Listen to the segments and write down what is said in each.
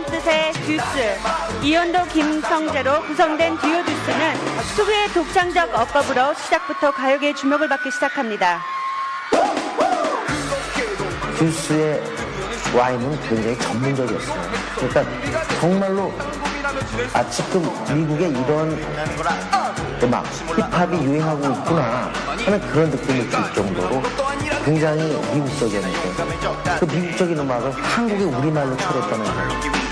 둘이라는 뜻의 듀스, 이현도 김성재로 구성된 듀오 듀스는 특유의 독창적 어법으로 시작부터 가요계의 주목을 받기 시작합니다. 듀스의 와인은 굉장히 전문적이었어요. 그러니까 정말로 아 지금 미국에 이런 음악 힙합이 유행하고 있구나 하는 그런 느낌을 줄 정도로 굉장히 미국적이었는데 그 미국적인 음악을 한국의 우리말로 처리했다는 거. 우리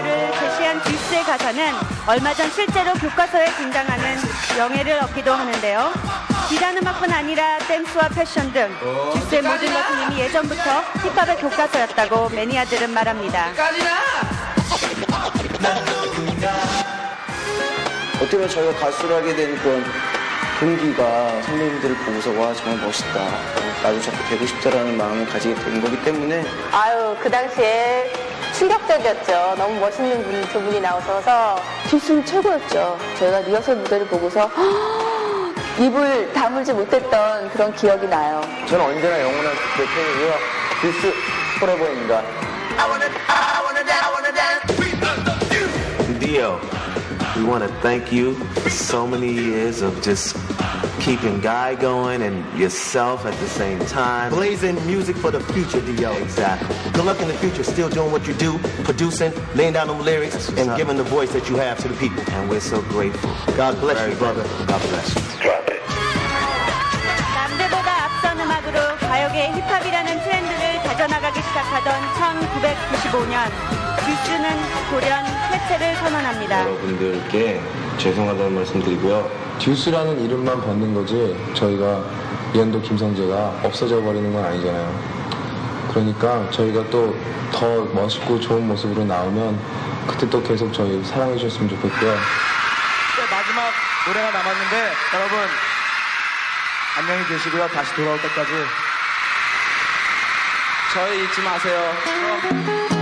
모델을 제시한 듀스의 가사는 얼마 전 실제로 교과서에 등장하는 영예를 얻기도 하는데요. 비단 음악뿐 아니라 댄스와 패션 등 듀스의 모든 것은 이미 예전부터 힙합의 교과서였다고 매니아들은 말합니다. 어떻게 보면 저희가 가수를 하게 된 그런 동기가 선배님들을 보고서 와 정말 멋있다 나도 저렇게 되고 싶다라는 마음을 가지게 된 거기 때문에 아유, 그 당시에 충격적이었죠. 너무 멋있는 분 두 분이 나오셔서 뒷숨 최고였죠. 저희가 리허설 무대를 보고서 입을 다물지 못했던 그런 기억이 나요. 저는 언제나 영원한 그 팬이고요 듀스 포레버입니다 Dio, we want to thank you for so many years of just keeping Guy going and yourself at the same time. blazing music for the future, Dio. Exactly. Good luck in the future, still doing what you do, producing, laying down them lyrics, That's what's and up. giving the voice that you have to the people. And we're so grateful. God bless Very you, brother. grateful. God bless you. 남들보다 앞선 음악으로 가요계의 힙합이라는 트렌드를 다져나가기 시작하던 1995년 듀스는 돌연 해체를 선언합니다. 여러분들께 죄송하다는 말씀 드리고요 듀스라는 이름만 벗는 거지 저희가 이현도 김성재가 없어져 버리는 건 아니잖아요. 그러니까 저희가 또 더 멋있고 좋은 모습으로 나오면 그때 또 계속 저희 사랑해 주셨으면 좋겠고요. 마지막 노래가 남았는데 여러분 안녕히 계시고요. 다시 돌아올 때까지 저희 잊지 마세요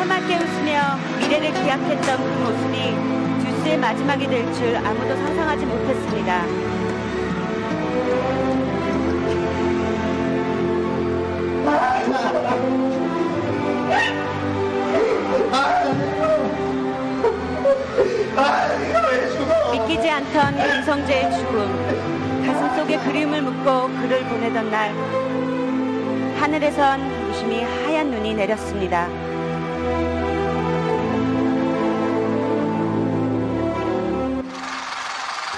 그렇게 해맑게 웃으며 미래를 기약했던 그 모습이 듀스의 마지막이 될 줄 아무도 상상하지 못했습니다. 믿기지 않던 김성재의 죽음, 가슴 속에 그림을 묻고 글을 보내던 날, 하늘에선 유심히 하얀 눈이 내렸습니다.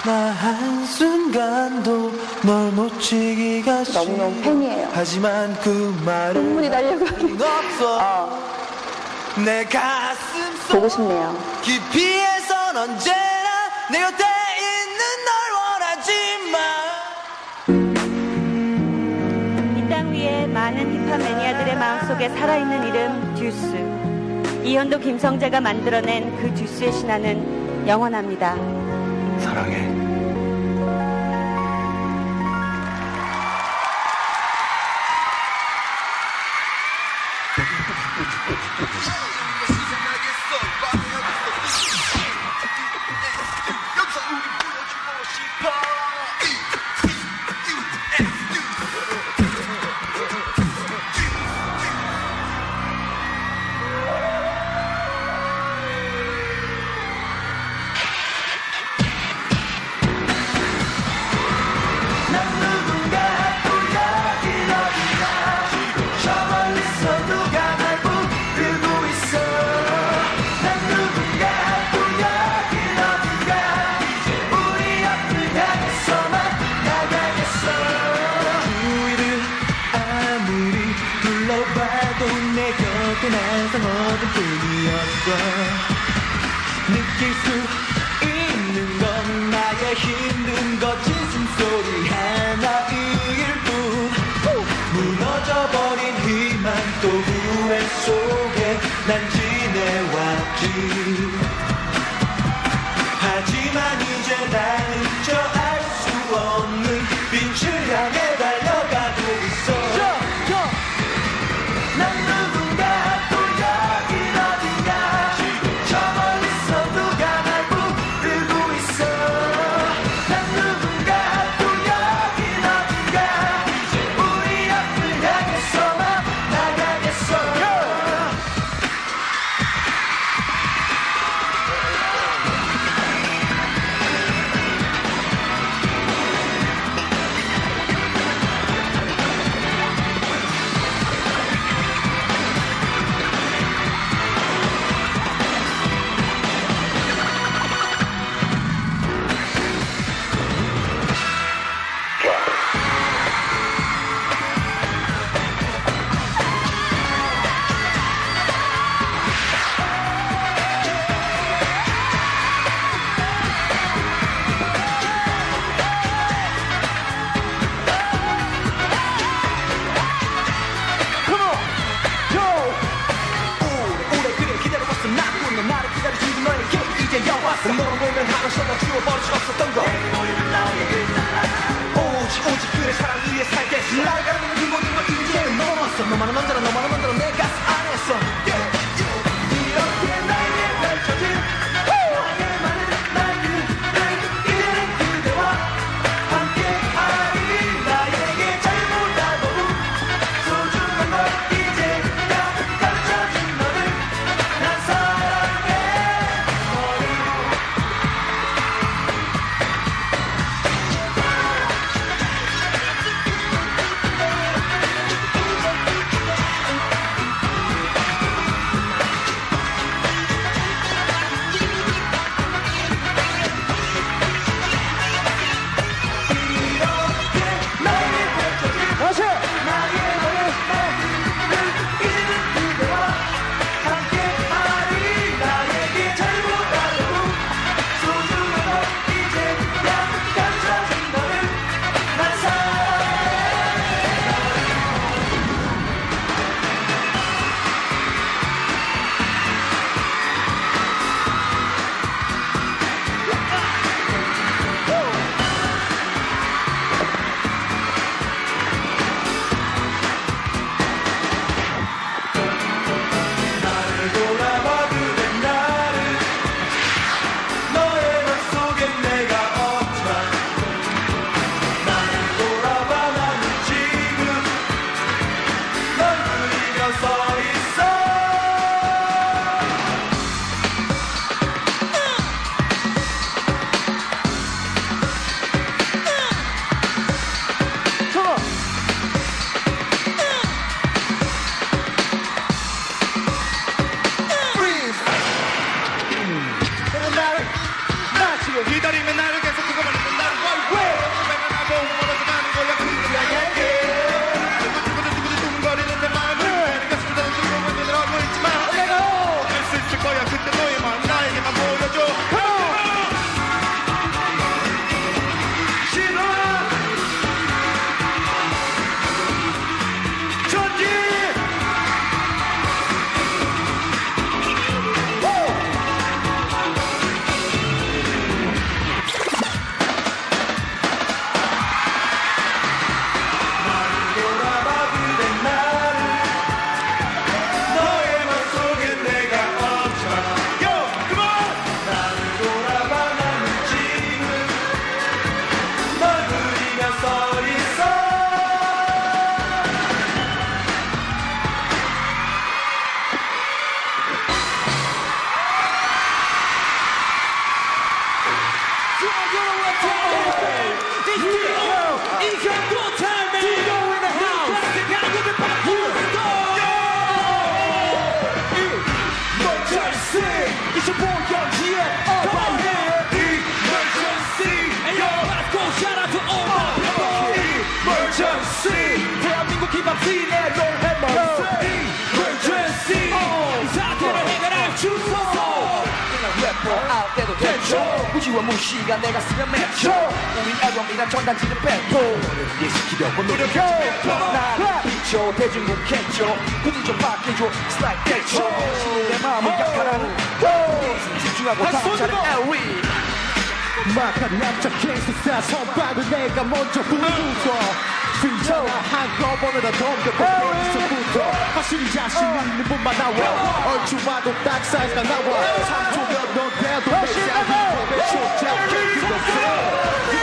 나 한순간도 널 놓치기가 너무너무 팬이에요. 하지만 그 말은 눈물이 나려고 없어 어, 내 가슴 속 보고 싶네요. 깊이에선 언제나 내 곁에 있는 널 원하지만 이 땅 위에 많은 힙합 매니아들의 마음속에 살아있는 이름 듀스. 이현도 김성재가 만들어낸 그 듀스의 신화는 영원합니다. 사랑해. breaking through. 너로는 하나서만 지워버릴 수 없었던 것 오직 오직 그의 사랑 위해 살겠어 날가는 그 모든 걸 뭐 이제 넘었어. 너만은 언제나 너만은 언제나 내 emergency. It's your boy Young GM, all Come right on. here. Emergency. And yo, let's go shout out to all my people. Emergency. 대한민국 김밥진의 롤해머스 Emergency. 이 사태를 해결할 주소. 래퍼 아웃 때도 대초 우지와 무시가 내가 쓰는 매초 우린 애용이란 전단지는 배포 예시키려고 노력해 나를 비춰 대중은 캐쳐 굳이 좀 바뀌어줘 스타일 대초 하고 차례 에리 막한 남자 케이스사 선박을 내가 먼저 부르죠 들잖아 한꺼번에 다 덤벼고 여기서부터. 확실히 자신 있는 분만 나와. 얼추 봐도 딱 사이즈가 나와. 3초면 넌 돼도 내 샤이. 초장 Somebody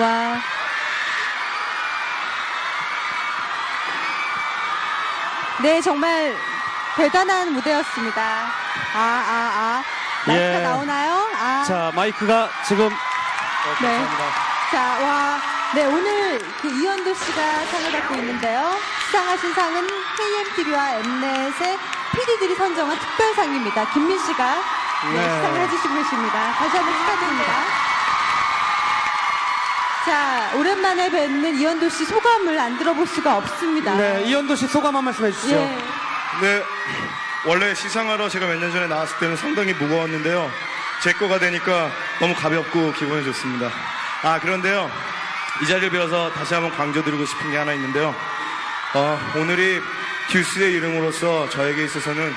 와. 네, 정말 대단한 무대였습니다. 아, 아, 아. 마이크가 예. 나오나요? 아. 자, 마이크가 지금 네. 자, 와. 네, 오늘 그 이현도 씨가 상을 받고 있는데요. 수상하신 상은 KMTV와 엠넷의 PD들이 선정한 특별상입니다. 김민 씨가 네, 네. 수상을 해주시고 계십니다. 다시 한번 축하드립니다. 자, 오랜만에 뵙는 이현도 씨 소감을 안 들어볼 수가 없습니다. 네, 이현도 씨 소감 한 말씀 해주시죠. 예. 네, 원래 시상하러 제가 몇 년 전에 나왔을 때는 상당히 무거웠는데요. 제 거가 되니까 너무 가볍고 기분이 좋습니다. 아, 그런데요. 이 자리를 빌어서 다시 한번 강조드리고 싶은 게 하나 있는데요. 어, 오늘이 듀스의 이름으로서 저에게 있어서는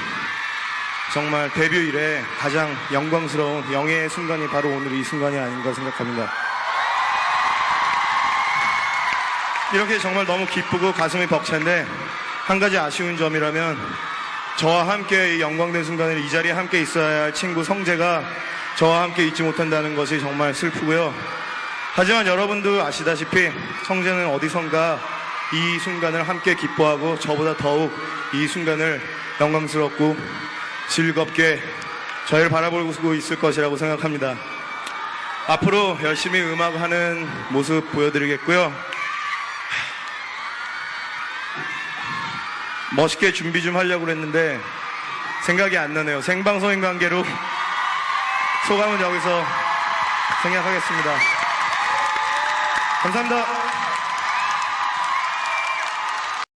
정말 데뷔 이래 가장 영광스러운 영예의 순간이 바로 오늘 이 순간이 아닌가 생각합니다. 이렇게 정말 너무 기쁘고 가슴이 벅찬데 한 가지 아쉬운 점이라면 저와 함께 이 영광된 순간에 이 자리에 함께 있어야 할 친구 성재가 저와 함께 있지 못한다는 것이 정말 슬프고요. 하지만 여러분도 아시다시피 성재는 어디선가 이 순간을 함께 기뻐하고 저보다 더욱 이 순간을 영광스럽고 즐겁게 저희를 바라보고 있을 것이라고 생각합니다. 앞으로 열심히 음악하는 모습 보여드리겠고요. 멋있게 준비 좀 하려고 그랬는데 생각이 안 나네요. 생방송인 관계로 소감은 여기서 생략하겠습니다. 감사합니다.